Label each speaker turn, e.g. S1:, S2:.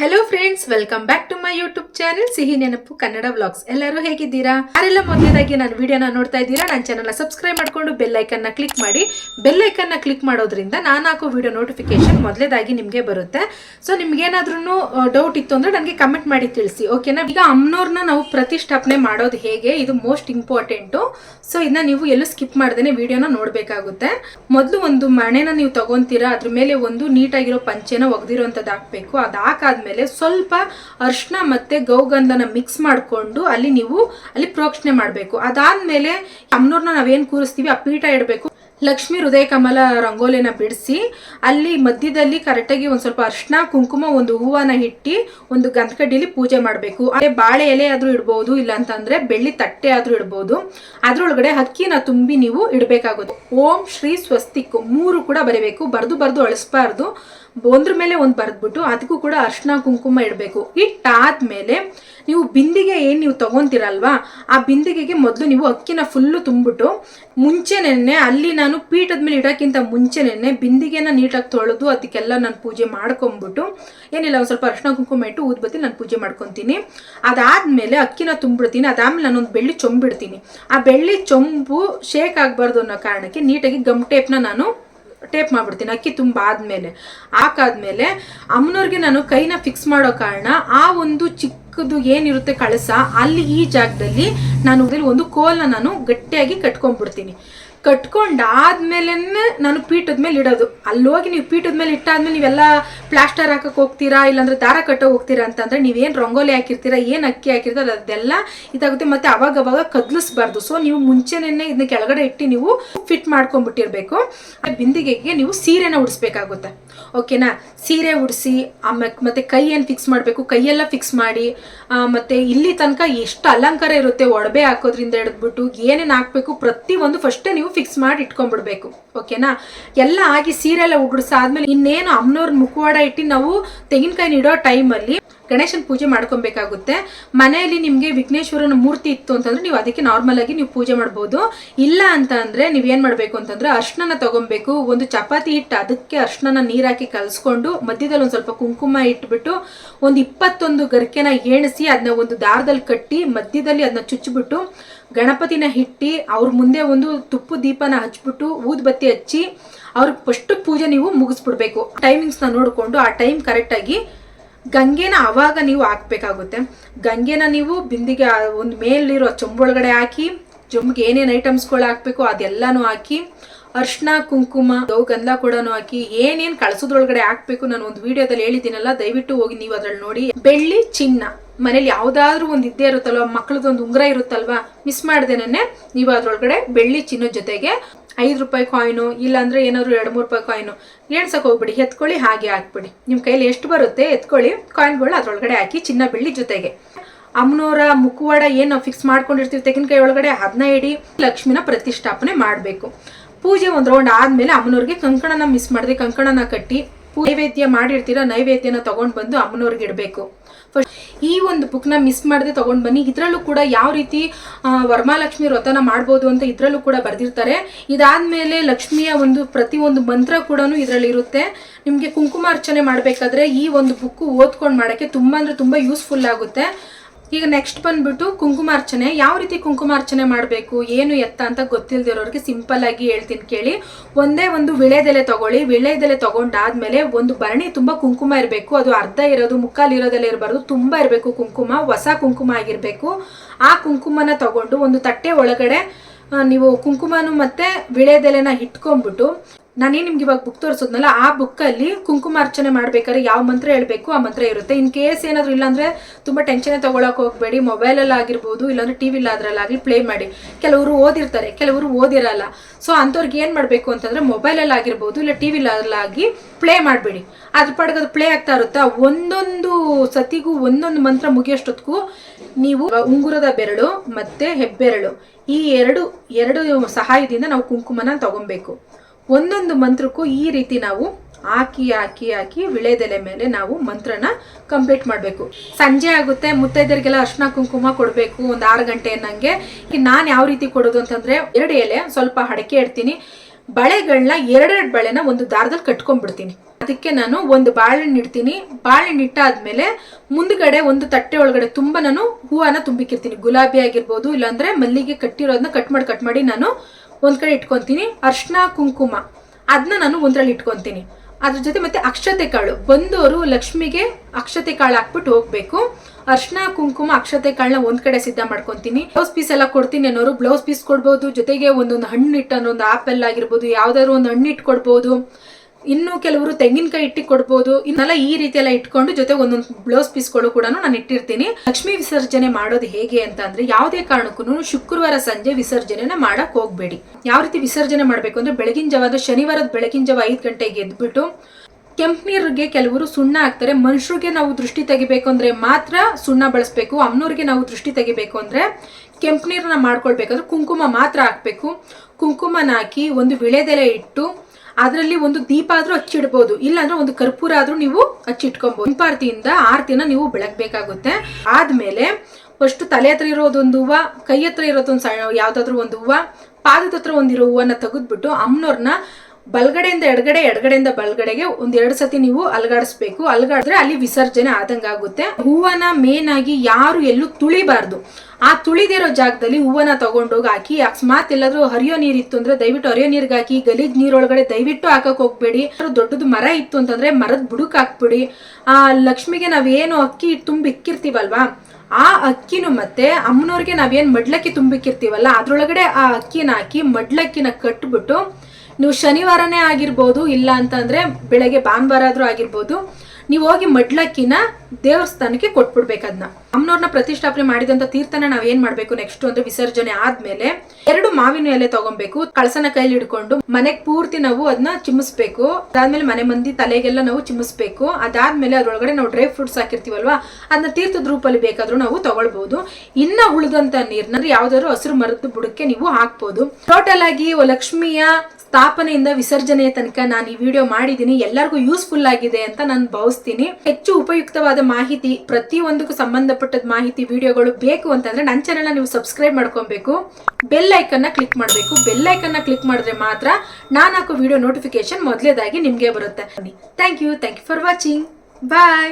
S1: Hello friends welcome back to my YouTube channel Sihi Nenapu Kannada vlogs ಎಲ್ಲರೂ ಹೇಗಿದ್ದೀರಾ? ಯಾರೆಲ್ಲ ಮೊದಲನೇದಾಗಿ ನಾನು ವಿಡಿಯೋನ ನೋಡ್ತಾ ಇದ್ದೀರಾ, ನನ್ನ ಚಾನಲ್ನ ಸಬ್ಸ್ಕ್ರೈಬ್ ಮಾಡ್ಕೊಂಡು ಬೆಲ್ ಐಕನ್ನ ಕ್ಲಿಕ್ ಮಾಡಿ. ಬೆಲ್ ಐಕನ್ನ ಕ್ಲಿಕ್ ಮಾಡೋದ್ರಿಂದ ನಾನು ಹಾಕೋ ವಿಡಿಯೋ ನೋಟಿಫಿಕೇಶನ್ ಮೊದಲೇದಾಗಿ ನಿಮಗೆ ಬರುತ್ತೆ. ಸೊ ನಿಮ್ಗೇನಾದ್ರೂ ಡೌಟ್ ಇತ್ತು ಅಂದ್ರೆ ನನಗೆ ಕಮೆಂಟ್ ಮಾಡಿ ತಿಳಿಸಿ ಓಕೆನಾ ಈಗ ಅಮ್ಮನವ್ರನ್ನ ನಾವು ಪ್ರತಿಷ್ಠಾಪನೆ ಮಾಡೋದು ಹೇಗೆ? ಇದು ಮೋಸ್ಟ್ ಇಂಪಾರ್ಟೆಂಟು ಸೊ ಇದನ್ನ ನೀವು ಎಲ್ಲೂ ಸ್ಕಿಪ್ ಮಾಡ್ದೇನೆ ವಿಡಿಯೋನ ನೋಡಬೇಕಾಗುತ್ತೆ. ಮೊದಲು ಒಂದು ಮಣೆನ ನೀವು ತಗೊಂತೀರಾ, ಅದ್ರ ಮೇಲೆ ಒಂದು ನೀಟಾಗಿರೋ ಪಂಚೆನ ಒಗ್ದಿರೋಂಥದ್ದು ಹಾಕ್ಬೇಕು ಅದು ಹಾಕಾದ್ಮೇಲೆ ಸ್ವಲ್ಪ ಅರ್ಶಿನ ಮತ್ತೆ ಗೌಗಂಧನ ಮಿಕ್ಸ್ ಮಾಡಿಕೊಂಡು ಅಲ್ಲಿ ನೀವು ಅಲ್ಲಿ ಪ್ರೋಕ್ಷಣೆ ಮಾಡಬೇಕು. ಅದಾದ್ಮೇಲೆ ಅಮ್ನೂರ್ನ ನಾವೇನು ಕೂರಿಸ್ತೀವಿ? ಆ ಪೀಠ ಇಡಬೇಕು. ಲಕ್ಷ್ಮೀ ಹೃದಯ ಕಮಲ ರಂಗೋಲಿನ ಬಿಡಿಸಿ ಅಲ್ಲಿ ಮಧ್ಯದಲ್ಲಿ ಕರೆಕ್ಟಾಗಿ ಒಂದು ಸ್ವಲ್ಪ ಅರ್ಶಿನ ಕುಂಕುಮ, ಒಂದು ಹೂವನ್ನ ಇಟ್ಟು ಒಂದು ಗಂಧಕಡ್ಡಿಲಿ ಪೂಜೆ ಮಾಡಬೇಕು. ಅದೇ ಬಾಳೆ ಎಲೆ ಆದ್ರೂ ಇಡ್ಬೋದು ಇಲ್ಲ ಅಂತಂದ್ರೆ ಬೆಳ್ಳಿ ತಟ್ಟೆ ಆದ್ರೂ ಇಡ್ಬೋದು. ಅದರೊಳಗಡೆ ಅಕ್ಕಿನ ತುಂಬಿ ನೀವು ಇಡಬೇಕಾಗುತ್ತೆ. ಓಂ ಶ್ರೀ ಸ್ವಸ್ತಿಕ್ ಮೂರು ಕೂಡ ಬರೀಬೇಕು. ಬರೆದು ಬರೆದು ಅಳಿಸ್ಬಾರ್ದು. ಒಂದ್ರ ಮೇಲೆ ಒಂದು ಬರೆದ್ಬಿಟ್ಟು ಅದಕ್ಕೂ ಕೂಡ ಅರ್ಶಿನ ಕುಂಕುಮ ಇಡಬೇಕು. ಇಟ್ಟಾದ್ಮೇಲೆ ನೀವು ಬಿಂದಿಗೆ ಏನು ನೀವು ತಗೊಂತೀರಲ್ವಾ, ಆ ಬಿಂದಿಗೆಗೆ ಮೊದಲು ನೀವು ಅಕ್ಕಿನ ಫುಲ್ಲು ತುಂಬಿಟ್ಟು ಮುಂಚೆನೆ ಅಲ್ಲಿ ನಾನು ಪೀಠದ ಮೇಲೆ ಇಡೋಕ್ಕಿಂತ ಮುಂಚೆನೇ ಬಿಂದಿಗೆನ ನೀಟಾಗಿ ತೊಳೆದು ಅದಕ್ಕೆಲ್ಲ ನಾನು ಪೂಜೆ ಮಾಡ್ಕೊಂಬಿಟ್ಟು, ಏನಿಲ್ಲ, ಒಂದು ಸ್ವಲ್ಪ ಅರ್ಶಿನ ಕುಂಕುಮ ಇಟ್ಟು ಊದ್ಬತ್ತಿ ನಾನು ಪೂಜೆ ಮಾಡ್ಕೊತೀನಿ. ಅದಾದ್ಮೇಲೆ ಅಕ್ಕಿನ ತುಂಬಿಡ್ತೀನಿ, ಅದಾದ್ಮೇಲೆ ನಾನೊಂದು ಬೆಳ್ಳಿ ಚೊಂಬಿಡ್ತೀನಿ. ಆ ಬೆಳ್ಳಿ ಚೊಂಬು ಶೇಕ್ ಆಗಬಾರ್ದು ಅನ್ನೋ ಕಾರಣಕ್ಕೆ ನೀಟಾಗಿ ಗಮ್ ಟೇಪ್ನ ನಾನು ಟೇಪ್ ಮಾಡ್ಬಿಡ್ತೀನಿ, ಅಕ್ಕಿ ತುಂಬ ಆದ್ಮೇಲೆ ಹಾಕಾದ್ಮೇಲೆ ಅಮ್ಮನವ್ರಿಗೆ ನಾನು ಕೈನ ಫಿಕ್ಸ್ ಮಾಡೋ ಕಾರಣ ಆ ಒಂದು ಚಿಕ್ಕದು ಏನಿರುತ್ತೆ ಕಳಸ, ಅಲ್ಲಿ ಈ ಜಾಗದಲ್ಲಿ ನಾನು ಒಂದು ಕೋಲನ್ನ ನಾನು ಗಟ್ಟಿಯಾಗಿ ಕಟ್ಕೊಂಡ್ಬಿಡ್ತೀನಿ ಕಟ್ಕೊಂಡಾದ್ಮೇಲೆ ನಾನು ಪೀಠದ ಮೇಲೆ ಇಡೋದು. ಅಲ್ಲಿ ಹೋಗಿ ನೀವು ಪೀಠದ ಮೇಲೆ ಇಟ್ಟಾದ್ಮೇಲೆ ನೀವೆಲ್ಲ ಪ್ಲಾಸ್ಟರ್ ಹಾಕಕ್ಕೆ ಹೋಗ್ತೀರಾ, ಇಲ್ಲಾಂದ್ರೆ ದಾರ ಕಟ್ಟೋ ಹೋಗ್ತೀರಾ ಅಂತಂದ್ರೆ ನೀವೇನು ರಂಗೋಲಿ ಹಾಕಿರ್ತೀರಾ, ಏನು ಅಕ್ಕಿ ಹಾಕಿರ್ತೀರ, ಅದೆಲ್ಲ ಇದಾಗುತ್ತೆ. ಮತ್ತೆ ಅವಾಗ ಅವಾಗ ಕದ್ಲಿಸ್ಬಾರ್ದು. ಸೊ ನೀವು ಮುಂಚೆನೇ ಇದನ್ನ ಕೆಳಗಡೆ ಇಟ್ಟು ನೀವು ಫಿಟ್ ಮಾಡ್ಕೊಂಡ್ಬಿಟ್ಟಿರ್ಬೇಕು. ಆ ಬಿಂದಿಗೆಗೆ ನೀವು ಸೀರೆನ ಉಡಿಸ್ಬೇಕಾಗುತ್ತೆ. ಓಕೆನಾ? ಸೀರೆ ಉಡಿಸಿ ಆಮೇಲೆ ಮತ್ತೆ ಕೈ ಏನು ಫಿಕ್ಸ್ ಮಾಡಬೇಕು? ಕೈಯೆಲ್ಲ ಫಿಕ್ಸ್ ಮಾಡಿ ಮತ್ತೆ ಇಲ್ಲಿ ತನಕ ಎಷ್ಟು ಅಲಂಕಾರ ಇರುತ್ತೆ ಒಡವೆ ಹಾಕೋದ್ರಿಂದ ಹಿಡಿದ್ಬಿಟ್ಟು, ಏನೇನು ಹಾಕಬೇಕು ಪ್ರತಿ ಒಂದು ಫಸ್ಟೇ ನೀವು ಫಿಕ್ಸ್ ಮಾಡಿ ಇಟ್ಕೊಂಡ್ಬಿಡ್ಬೇಕು. ಓಕೆನಾ? ಎಲ್ಲ ಆಗಿ ಸೀರೆ ಎಲ್ಲ ಉಗುಡ್ಸಾದ್ಮೇಲೆ ಇನ್ನೇನು ಅಮ್ಮನವ್ರ ಮುಖವಾಡ ಇಟ್ಟು ನಾವು ತೆಂಗಿನಕಾಯಿ ನೀಡೋ ಟೈಮಲ್ಲಿ ಗಣೇಶನ ಪೂಜೆ ಮಾಡ್ಕೊಬೇಕಾಗುತ್ತೆ. ಮನೆಯಲ್ಲಿ ನಿಮಗೆ ವಿಘ್ನೇಶ್ವರನ ಮೂರ್ತಿ ಇತ್ತು ಅಂತಂದ್ರೆ ನೀವು ಅದಕ್ಕೆ ನಾರ್ಮಲ್ ಆಗಿ ನೀವು ಪೂಜೆ ಮಾಡ್ಬೋದು. ಇಲ್ಲ ಅಂತ ಅಂದ್ರೆ ನೀವೇನ್ ಮಾಡಬೇಕು ಅಂತಂದ್ರೆ ಅರ್ಶನ ತಗೊಬೇಕು. ಒಂದು ಚಪಾತಿ ಹಿಟ್ಟು ಅದಕ್ಕೆ ಅರ್ಶನ ನೀರಾಕಿ ಕಲ್ಸ್ಕೊಂಡು ಮಧ್ಯದಲ್ಲಿ ಒಂದು ಸ್ವಲ್ಪ ಕುಂಕುಮ ಇಟ್ಬಿಟ್ಟು ಒಂದು ಇಪ್ಪತ್ತೊಂದು ಗರಿಕೆನ ಎಣಿಸಿ ಅದನ್ನ ಒಂದು ದಾರದಲ್ಲಿ ಕಟ್ಟಿ ಮಧ್ಯದಲ್ಲಿ ಅದನ್ನ ಚುಚ್ಚಿಬಿಟ್ಟು ಗಣಪತಿನ ಹಿಟ್ಟಿ ಅವ್ರ ಮುಂದೆ ಒಂದು ತುಪ್ಪು ದೀಪನ ಹಚ್ಬಿಟ್ಟು ಊದ್ಬತ್ತಿ ಹಚ್ಚಿ ಅವ್ರಿಗೆ ಫಸ್ಟ್ ಪೂಜೆ ನೀವು ಮುಗಿಸ್ಬಿಡ್ಬೇಕು. ಟೈಮಿಂಗ್ಸ್ನ ನೋಡಿಕೊಂಡು ಆ ಟೈಮ್ ಕರೆಕ್ಟಾಗಿ ಗಂಗೆನ ಅವಾಗ ನೀವು ಹಾಕ್ಬೇಕಾಗುತ್ತೆ. ಗಂಗೆನ ನೀವು ಬಿಂದಿಗೆ ಒಂದು ಮೇಲಿರೋ ಚೊಂಬೊಳಗಡೆ ಹಾಕಿ ಜೊಂಬ್ಗೆ ಏನೇನು ಐಟಮ್ಸ್ಗಳು ಹಾಕ್ಬೇಕು ಅದೆಲ್ಲನೂ ಹಾಕಿ ಅರ್ಶಿನ ಕುಂಕುಮ ಗಂಧ ಕೂಡ ಹಾಕಿ, ಏನೇನು ಕಳಸದ್ರೊಳಗಡೆ ಹಾಕ್ಬೇಕು ನಾನು ಒಂದು ವಿಡಿಯೋದಲ್ಲಿ ಹೇಳಿದ್ದೀನಲ್ಲ, ದಯವಿಟ್ಟು ಹೋಗಿ ನೀವು ಅದ್ರಲ್ಲಿ ನೋಡಿ. ಬೆಳ್ಳಿ ಚಿನ್ನ. ಮನೇಲಿ ಯಾವ್ದಾದ್ರು ಒಂದು ಇದ್ದೇ ಇರುತ್ತಲ್ವ, ಮಕ್ಳದ್ದು ಒಂದು ಉಂಗುರ ಇರುತ್ತಲ್ವಾ, ಮಿಸ್ ಮಾಡ್ದೇನೆ ನೀವು ಅದ್ರೊಳಗಡೆ ಬೆಳ್ಳಿ ಚಿನ್ನದ ಜೊತೆಗೆ ಐದು ರೂಪಾಯಿ ಕಾಯಿನು ಇಲ್ಲಾಂದರೆ ಏನಾದ್ರು ಎರಡು, ಮೂರು ರೂಪಾಯಿ ಕಾಯಿನು ಎಣ್ಸಕ್ಕೆ ಹೋಗ್ಬಿಡಿ, ಎತ್ಕೊಳ್ಳಿ, ಹಾಗೆ ಹಾಕ್ಬಿಡಿ. ನಿಮ್ಮ ಕೈಲಿ ಎಷ್ಟು ಬರುತ್ತೆ, ಎತ್ಕೊಳ್ಳಿ. ಕಾಯಿನ್ಗಳು ಅದ್ರೊಳಗಡೆ ಹಾಕಿ, ಚಿನ್ನ ಬೆಳ್ಳಿ ಜೊತೆಗೆ. ಅಮ್ಮನವರ ಮುಖವಾಡ ಏನು ಫಿಕ್ಸ್ ಮಾಡ್ಕೊಂಡಿರ್ತೀವಿ, ತೆಂಗಿನಕಾಯಿ ಒಳಗಡೆ ಅದನ್ನ ಇಡಿ, ಲಕ್ಷ್ಮಿನ ಪ್ರತಿಷ್ಠಾಪನೆ ಮಾಡಬೇಕು. ಪೂಜೆ ಒಂದು ರೌಂಡ್ ಆದಮೇಲೆ ಅಮ್ಮನವ್ರಿಗೆ ಕಂಕಣನ ಮಿಸ್ ಮಾಡಿದೆ, ಕಂಕಣನ ಕಟ್ಟಿ ನೈವೇದ್ಯ ಮಾಡಿರ್ತೀರ, ನೈವೇದ್ಯನ ತಗೊಂಡ್ ಬಂದು ಅಮ್ಮನವ್ರಿಗೆ ಇಡಬೇಕು. ಈ ಒಂದು ಬುಕ್ನ ಮಿಸ್ ಮಾಡದೆ ತಗೊಂಡ್ ಬನ್ನಿ. ಇದರಲ್ಲೂ ಕೂಡ ಯಾವ ರೀತಿ ವರ್ಮಾಲಕ್ಷ್ಮಿ ವ್ರತನ ಮಾಡ್ಬೋದು ಅಂತ ಇದರಲ್ಲೂ ಕೂಡ ಬರೆದಿರ್ತಾರೆ. ಇದಾದ್ಮೇಲೆ ಲಕ್ಷ್ಮಿಯ ಒಂದು ಪ್ರತಿ ಒಂದು ಮಂತ್ರ ಕೂಡ ಇದರಲ್ಲಿ ಇರುತ್ತೆ. ನಿಮಗೆ ಕುಂಕುಮಾರ್ಚನೆ ಮಾಡಬೇಕಾದ್ರೆ ಈ ಒಂದು ಬುಕ್ ಓದ್ಕೊಂಡು ಮಾಡೋಕ್ಕೆ ತುಂಬ ಅಂದ್ರೆ ತುಂಬ ಯೂಸ್ಫುಲ್ ಆಗುತ್ತೆ. ಈಗ ನೆಕ್ಸ್ಟ್ ಬಂದ್ಬಿಟ್ಟು ಕುಂಕುಮಾರ್ಚನೆ. ಯಾವ ರೀತಿ ಕುಂಕುಮಾರ್ಚನೆ ಮಾಡಬೇಕು? ಏನು ಎತ್ತ ಅಂತ ಗೊತ್ತಿಲ್ದಿರೋರಿಗೆ ಸಿಂಪಲ್ ಆಗಿ ಹೇಳ್ತೀನಿ ಕೇಳಿ. ಒಂದೇ ಒಂದು ವಿಳೆದೆಲೆ ತಗೊಳ್ಳಿ. ವಿಳೆದೆಲೆ ತಗೊಂಡಾದ್ಮೇಲೆ ಒಂದು ಭರಣಿ ತುಂಬ ಕುಂಕುಮ ಇರಬೇಕು. ಅದು ಅರ್ಧ ಇರೋದು, ಮುಕ್ಕಾಲು ಇರೋದೆಲ್ಲ ಇರಬಾರ್ದು. ತುಂಬ ಇರಬೇಕು ಕುಂಕುಮ. ಹೊಸ ಕುಂಕುಮ ಆಗಿರಬೇಕು. ಆ ಕುಂಕುಮನ ತಗೊಂಡು ಒಂದು ತಟ್ಟೆ ಒಳಗಡೆ ನೀವು ಕುಂಕುಮನು ಮತ್ತೆ ವಿಳೆದೆಲೆನ ಇಟ್ಕೊಂಡ್ಬಿಟ್ಟು ನಾನೇನು ನಿಮ್ಗೆ ಇವಾಗ ಬುಕ್ ತೋರಿಸೋದ್ನಲ್ಲ, ಆ ಬುಕ್ಕಲ್ಲಿ ಕುಂಕುಮಾರ್ಚನೆ ಮಾಡ್ಬೇಕಾದ್ರೆ ಯಾವ ಮಂತ್ರ ಹೇಳಬೇಕು, ಆ ಮಂತ್ರ ಇರುತ್ತೆ. ಇನ್ ಕೇಸ್ ಏನಾದರೂ ಇಲ್ಲಾಂದ್ರೆ ತುಂಬ ಟೆನ್ಷನ್ ತಗೊಳಕ್ ಹೋಗಬೇಡಿ ಮೊಬೈಲಲ್ಲಿ ಆಗಿರ್ಬೋದು, ಇಲ್ಲಾಂದ್ರೆ ಟಿ ವಿಲಿ ಅದ್ರಲ್ಲಾಗಲಿ ಪ್ಲೇ ಮಾಡಿ. ಕೆಲವರು ಓದಿರ್ತಾರೆ, ಕೆಲವರು ಓದಿರಲ್ಲ. ಸೊ ಅಂಥವ್ರಿಗೆ ಏನು ಮಾಡಬೇಕು ಅಂತಂದ್ರೆ ಮೊಬೈಲಲ್ಲಿ ಆಗಿರ್ಬೋದು, ಇಲ್ಲ ಟಿ ವಿಲಲ್ಲಾಗಿ ಪ್ಲೇ ಮಾಡಬೇಡಿ. ಅದ್ರ ಪಾಡಿಗೆ ಪ್ಲೇ ಆಗ್ತಾ ಇರುತ್ತಾ? ಒಂದೊಂದು ಸತಿಗೂ ಒಂದೊಂದು ಮಂತ್ರ ಮುಗಿಯೋಷ್ಟೊತ್ತಿಗೂ ನೀವು ಉಂಗುರದ ಬೆರಳು ಮತ್ತೆ ಹೆಬ್ಬೆರಳು ಈ ಎರಡು ಎರಡು ಸಹಾಯದಿಂದ ನಾವು ಕುಂಕುಮನ ತಗೊಬೇಕು. ಒಂದೊಂದು ಮಂತ್ರಕ್ಕೂ ಈ ರೀತಿ ನಾವು ಹಾಕಿ ಹಾಕಿ ಹಾಕಿ ವಿಳೆದೆಲೆ ಮೇಲೆ ನಾವು ಮಂತ್ರನ ಕಂಪ್ಲೀಟ್ ಮಾಡಬೇಕು. ಸಂಜೆ ಆಗುತ್ತೆ ಮುತ್ತೈದರಿಗೆಲ್ಲ ಅರ್ಶನ ಕುಂಕುಮ ಕೊಡಬೇಕು, ಒಂದು ಆರು ಗಂಟೆ ಅನ್ನಂಗೆ. ನಾನು ಯಾವ ರೀತಿ ಕೊಡೋದು ಅಂತಂದ್ರೆ, ಎರಡು ಎಲೆ, ಸ್ವಲ್ಪ ಅಡಕೆ ಇಡ್ತೀನಿ. ಬಳೆಗಳನ್ನ ಎರಡೆರಡು ಬಳೆನ ಒಂದು ದಾರದಲ್ಲಿ ಕಟ್ಕೊಂಡ್ಬಿಡ್ತೀನಿ. ಅದಕ್ಕೆ ನಾನು ಒಂದು ಬಾಳೆಹಣ್ಣು ಇಡ್ತೀನಿ. ಬಾಳೆಹಣ್ಣು ಇಟ್ಟಾದ್ಮೇಲೆ ಮುಂದ್ಗಡೆ ಒಂದು ತಟ್ಟೆ ಒಳಗಡೆ ತುಂಬ ನಾನು ಹೂವನ್ನ ತುಂಬಿಕ್ಕಿರ್ತೀನಿ ಗುಲಾಬಿ ಆಗಿರ್ಬೋದು, ಇಲ್ಲಾಂದ್ರೆ ಮಲ್ಲಿಗೆ ಕಟ್ಟಿರೋದನ್ನ ಕಟ್ ಮಾಡಿ ಕಟ್ ಮಾಡಿ ನಾನು ಒಂದ್ ಕಡೆ ಇಟ್ಕೊಂತೀನಿ ಅರ್ಶಿನ ಕುಂಕುಮ. ಅದನ್ನ ನಾನು ಒಂದ್ರಲ್ಲಿ ಇಟ್ಕೊಂತೀನಿ. ಅದ್ರ ಜೊತೆ ಮತ್ತೆ ಅಕ್ಷತೆ ಕಾಳು. ಬಂದವರು ಲಕ್ಷ್ಮಿಗೆ ಅಕ್ಷತೆ ಕಾಳು ಹಾಕ್ಬಿಟ್ಟು ಹೋಗ್ಬೇಕು. ಅರ್ಶಿನ ಕುಂಕುಮ, ಅಕ್ಷತೆ ಕಾಳನ್ನ ಒಂದ್ ಕಡೆ ಸಿದ್ಧ ಮಾಡ್ಕೊಂತೀನಿ. ಬ್ಲೌಸ್ ಪೀಸ್ ಎಲ್ಲ ಕೊಡ್ತೀನಿ ಅನ್ನೋರು ಬ್ಲೌಸ್ ಪೀಸ್ ಕೊಡ್ಬೋದು. ಜೊತೆಗೆ ಒಂದೊಂದು ಹಣ್ಣು ಇಟ್ಟು ಒಂದು ಆಪಲ್ ಆಗಿರ್ಬೋದು. ಯಾವ್ದಾದ್ರು ಒಂದು ಹಣ್ಣು ಇಟ್ಟು ಕೊಡ್ಬೋದು ಇನ್ನು ಕೆಲವರು ತೆಂಗಿನಕಾಯಿ ಇಟ್ಟು ಕೊಡ್ಬೋದು ಇನ್ನೆಲ್ಲ ಈ ರೀತಿ ಎಲ್ಲ ಇಟ್ಕೊಂಡು ಜೊತೆ ಒಂದೊಂದು ಬ್ಲೌಸ್ ಪೀಸ್ಗಳು ಕೂಡ ನಾನು ಇಟ್ಟಿರ್ತೀನಿ. ಲಕ್ಷ್ಮಿ ವಿಸರ್ಜನೆ ಮಾಡೋದು ಹೇಗೆ ಅಂತ ಅಂದ್ರೆ ಯಾವುದೇ ಕಾರಣಕ್ಕೂ ಶುಕ್ರವಾರ ಸಂಜೆ ವಿಸರ್ಜನೆನ ಮಾಡಕ್ ಹೋಗ್ಬೇಡಿ. ಯಾವ ರೀತಿ ವಿಸರ್ಜನೆ ಮಾಡಬೇಕು ಅಂದ್ರೆ ಬೆಳಗಿನ ಜಾವ ಶನಿವಾರದ ಬೆಳಗಿನ ಜಾವ ಐದು ಗಂಟೆಗೆ ಎದ್ಬಿಟ್ಟು ಕೆಂಪು ನೀರಿಗೆ ಕೆಲವರು ಸುಣ್ಣ ಹಾಕ್ತಾರೆ. ಮನುಷ್ಯರಿಗೆ ನಾವು ದೃಷ್ಟಿ ತೆಗಿಬೇಕು ಅಂದ್ರೆ ಮಾತ್ರ ಸುಣ್ಣ ಬಳಸಬೇಕು. ಅಮ್ಮನವ್ರಿಗೆ ನಾವು ದೃಷ್ಟಿ ತೆಗಿಬೇಕು ಅಂದ್ರೆ ಕೆಂಪು ನೀರನ್ನ ಮಾಡ್ಕೊಳ್ಬೇಕಾದ್ರೆ ಕುಂಕುಮ ಮಾತ್ರ ಹಾಕ್ಬೇಕು. ಕುಂಕುಮನ ಹಾಕಿ ಒಂದು ವಿಳೆದೆಲೆ ಇಟ್ಟು ಅದರಲ್ಲಿ ಒಂದು ದೀಪ ಆದ್ರೂ ಹಚ್ಚಿಡ್ಬೋದು. ಇಲ್ಲಾಂದ್ರೆ ಒಂದು ಕರ್ಪೂರ ಆದ್ರೂ ನೀವು ಹಚ್ಚಿಟ್ಕೊಬಹುದು ಹಿಂಪಾರ್ತಿಯಿಂದ ಆರತಿನ ನೀವು ಬೆಳಗ್ಬೇಕಾಗುತ್ತೆ. ಆದ್ಮೇಲೆ ಫಸ್ಟ್ ತಲೆ ಹತ್ರ ಇರೋದೊಂದು ಹೂವ, ಕೈ ಹತ್ರ ಇರೋದೊಂದು ಸಣ್ಣ ಯಾವ್ದಾದ್ರು ಒಂದು ಹೂವ, ಪಾದದ ಹತ್ರ ಒಂದಿರೋ ಹೂವನ್ನ ತೆಗೆದ್ಬಿಟ್ಟು ಅಮ್ಮನವ್ರನ್ನ ಬಲ್ಗಡೆಯಿಂದ ಎಡಗಡೆ, ಎಡಗಡೆಯಿಂದ ಬಲ್ಗಡೆಗೆ ಒಂದೆರಡು ಸತಿ ನೀವು ಅಲ್ಗಾಡಿಸ್ಬೇಕು. ಅಲ್ಗಾಡಿದ್ರೆ ಅಲ್ಲಿ ವಿಸರ್ಜನೆ ಆದಂಗಾಗುತ್ತೆ ಹೂವನ್ನ ಮೇನ್ ಆಗಿ ಯಾರು ಎಲ್ಲೂ ತುಳಿಬಾರ್ದು. ಆ ತುಳಿದಿರೋ ಜಾಗದಲ್ಲಿ ಹೂವನ್ನ ತಗೊಂಡೋಗಿ ಹಾಕಿ, ಅಕಸ್ಮಾತ್ ಎಲ್ಲಾದ್ರೂ ಹರಿಯೋ ನೀರ್ ಇತ್ತು ಅಂದ್ರೆ ದಯವಿಟ್ಟು ಹರಿಯೋ ನೀರ್ಗೆ ಹಾಕಿ, ಗಲೀಜ್ ನೀರೊಳಗಡೆ ದಯವಿಟ್ಟು ಹಾಕಕ್ ಹೋಗ್ಬೇಡಿ. ದೊಡ್ಡದು ಮರ ಇತ್ತು ಅಂತಂದ್ರೆ ಮರದ ಬುಡಕ್ ಹಾಕ್ಬಿಡಿ. ಆ ಲಕ್ಷ್ಮಿಗೆ ನಾವೇನು ಅಕ್ಕಿ ತುಂಬಿ ಇಕ್ಕಿರ್ತೀವಲ್ವಾ ಆ ಅಕ್ಕಿನೂ ಮತ್ತೆ ಅಮ್ಮನವ್ರಿಗೆ ನಾವೇನ್ ಮಡ್ಲಕ್ಕಿ ತುಂಬಿಕ್ಕಿರ್ತೀವಲ್ಲ, ಅದ್ರೊಳಗಡೆ ಆ ಅಕ್ಕಿನ ಹಾಕಿ ಮಡ್ಲಕ್ಕಿನ ಕಟ್ಬಿಟ್ಟು ನೀವು ಶನಿವಾರನೇ ಆಗಿರ್ಬೋದು ಇಲ್ಲ ಅಂತಂದ್ರೆ ಬೆಳಗ್ಗೆ ಭಾನುವಾರ ಆದ್ರೂ ಆಗಿರ್ಬೋದು, ನೀವು ಹೋಗಿ ಮಡ್ಲಕ್ಕಿನ ದೇವಸ್ಥಾನಕ್ಕೆ ಕೊಟ್ಬಿಡ್ಬೇಕು ಅದನ್ನ ಅಮ್ಮನವ್ರನ್ನ ಪ್ರತಿಷ್ಠಾಪನೆ ಮಾಡಿದಂತ ತೀರ್ಥನ ನಾವ್ ಏನ್ ಮಾಡ್ಬೇಕು ನೆಕ್ಸ್ಟ್ ಅಂದ್ರೆ ವಿಸರ್ಜನೆ ಆದ್ಮೇಲೆ ಎರಡು ಮಾವಿನ ಎಲೆ ತಗೊಬೇಕು, ಕಳಸನ ಕೈಲಿ ಹಿಡ್ಕೊಂಡು ಮನೆಗ್ ಪೂರ್ತಿ ನಾವು ಅದನ್ನ ಚಿಮ್ಮಿಸ್ಬೇಕು ಅದಾದ್ಮೇಲೆ ಮನೆ ಮಂದಿ ತಲೆಗೆಲ್ಲ ನಾವು ಚಿಮ್ಮಿಸ್ಬೇಕು ಅದಾದ್ಮೇಲೆ ಅದ್ರೊಳಗಡೆ ನಾವು ಡ್ರೈ ಫ್ರೂಟ್ಸ್ ಹಾಕಿರ್ತೀವಲ್ವಾ ಅದನ್ನ ತೀರ್ಥದ ರೂಪಲ್ಲಿ ಬೇಕಾದ್ರೂ ನಾವು ತಗೊಳ್ಬಹುದು ಇನ್ನ ಉಳಿದಂತ ನೀರ್ನ ಯಾವ್ದಾದ್ರು ಹಸಿರು ಮರದ ಬುಡಕ್ಕೆ ನೀವು ಹಾಕ್ಬೋದು. ಟೋಟಲ್ ಆಗಿ ಲಕ್ಷ್ಮಿಯ ಸ್ಥಾಪನೆಯಿಂದ ವಿಸರ್ಜನೆಯ ತನಕ ನಾನು ಈ ವಿಡಿಯೋ ಮಾಡಿದ್ದೀನಿ ಎಲ್ಲರಿಗೂ ಯೂಸ್ಫುಲ್ ಆಗಿದೆ ಅಂತ ನಾನು ಭಾವಿಸ್ತೀನಿ. ಹೆಚ್ಚು ಉಪಯುಕ್ತವಾದ ಮಾಹಿತಿ ಪ್ರತಿಯೊಂದಕ್ಕೂ ಸಂಬಂಧಪಟ್ಟದ ಮಾಹಿತಿ, ವಿಡಿಯೋಗಳು ಬೇಕು ಅಂತಂದ್ರೆ ನನ್ನ ಚಾನೆಲ್ ನೀವು ಸಬ್ಸ್ಕ್ರೈಬ್ ಮಾಡ್ಕೊಬೇಕು. ಬೆಲ್ ಐಕನ್ನ ಕ್ಲಿಕ್ ಮಾಡಬೇಕು. ಬೆಲ್ ಐಕನ್ನ ಕ್ಲಿಕ್ ಮಾಡಿದ್ರೆ ಮಾತ್ರ ನಾನು ಹಾಕೋ ವಿಡಿಯೋ ನೋಟಿಫಿಕೇಶನ್ ಮೊದಲೇದಾಗಿ ನಿಮಗೆ ಬರುತ್ತೆ. Thank you thank you for watching bye